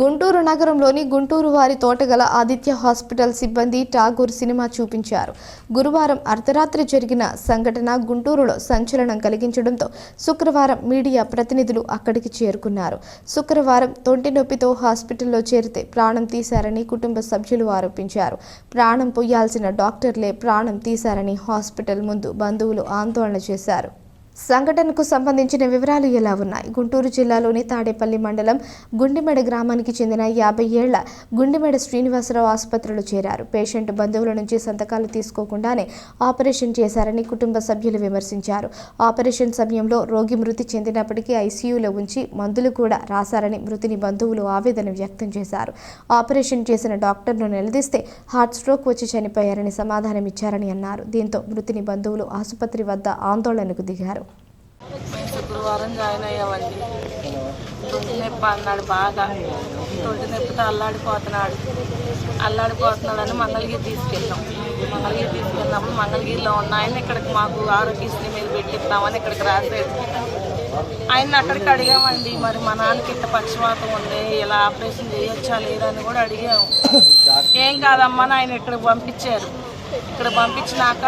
గుంటూరు నగరంలోని గుంటూరు వారి తోటగల ఆదిత్య హాస్పిటల్ సిబ్బంది ఠాగూర్ సినిమా చూపించారు. గురువారం అర్ధరాత్రి జరిగిన సంఘటన గుంటూరులో సంచలనం కలిగించడంతో శుక్రవారం మీడియా ప్రతినిధులు అక్కడికి చేరుకున్నారు. శుక్రవారం తొంటి నొప్పితో హాస్పిటల్లో చేరితే ప్రాణం తీశారని కుటుంబ సభ్యులు ఆరోపించారు. ప్రాణం పొయ్యాల్సిన డాక్టర్లే ప్రాణం తీశారని హాస్పిటల్ ముందు బంధువులు ఆందోళన చేశారు. సంఘటనకు సంబంధించిన వివరాలు ఎలా ఉన్నాయి? గుంటూరు జిల్లాలోని తాడేపల్లి మండలం గుండిమెడ గ్రామానికి చెందిన యాభై ఏళ్ళ గుండిమెడ శ్రీనివాసరావు ఆసుపత్రిలో చేరారు. పేషెంట్ బంధువుల నుంచి సంతకాలు తీసుకోకుండానే ఆపరేషన్ చేశారని కుటుంబ సభ్యులు విమర్శించారు. ఆపరేషన్ సమయంలో రోగి మృతి చెందినప్పటికీ ఐసీయూలో ఉంచి మందులు కూడా రాశారని మృతిని బంధువులు ఆవేదన వ్యక్తం చేశారు. ఆపరేషన్ చేసిన డాక్టర్ను నిలదీస్తే హార్ట్ స్ట్రోక్ వచ్చి చనిపోయారని సమాధానం ఇచ్చారని అన్నారు. దీంతో మృతిని బంధువులు ఆసుపత్రి వద్ద ఆందోళనకు దిగారు. వారం జాయిన్ అయ్యామండి. తొంటి నొప్పి అన్నాడు బాగా. తొంటి నొప్పితో అల్లాడిపోతున్నాడు. అల్లాడిపోతున్నాడని మంగళగిరి తీసుకెళ్ళాం. మంగళగిరి తీసుకెళ్ళినప్పుడు మంగళగిరిలో ఉన్న ఆయన ఇక్కడికి మాకు ఆరోగ్యశ్రీ మీద పెట్టిస్తామని ఇక్కడికి రాసేది ఆయన అక్కడికి అడిగామండి మరి మా నాన్నకి ఇంత పక్షవాతం ఉంది ఇలా ఆపరేషన్ చేయొచ్చా లేదా అని కూడా అడిగాము. ఏం కాదమ్మా అని ఆయన ఇక్కడికి పంపించారు. ఇక్కడ పంపించినాక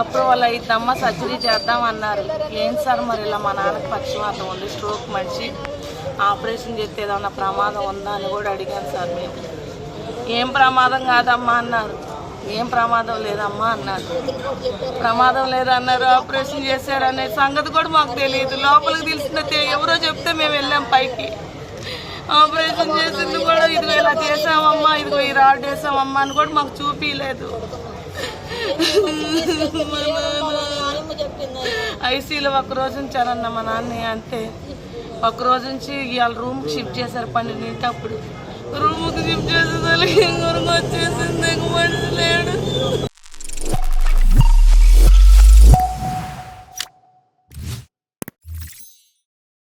అప్రూవల్ అయిద్దమ్మా సర్జరీ చేద్దాం అన్నారు. ఏం సార్ మరి ఇలా మా నాన్నకి పక్షవాతం ఉంది? స్ట్రోక్ మనిషి ఆపరేషన్ చేస్తే ఏదన్నా ప్రమాదం ఉందా అని కూడా అడిగాను సార్ మేము. ఏం ప్రమాదం కాదమ్మా అన్నారు. ఏం ప్రమాదం లేదమ్మా అన్నారు. ప్రమాదం లేదన్నారు ఆపరేషన్ చేశారనే సంగతి కూడా మాకు తెలియదు. లోపలికి తెలిసినట్టే ఎవరో చెప్తే మేము వెళ్ళాం పైకి. ఆపరేషన్ చేసింది కూడా ఇదిగో ఇలా చేసామమ్మా ఇదిగో ఈ రాడ్ వేసామమ్మా అని కూడా మాకు చూపించలేదు ఐసీలో ఒక రోజు ఉంచారన్న మా నాన్న అంతే ఒక రోజు నుంచి ఇవాళ రూమ్ షిఫ్ట్ చేశారు పన్నెండింటి అప్పుడు రూమ్కి షిఫ్ట్ చేసేసరికి ఇంకొరకు వచ్చేసింది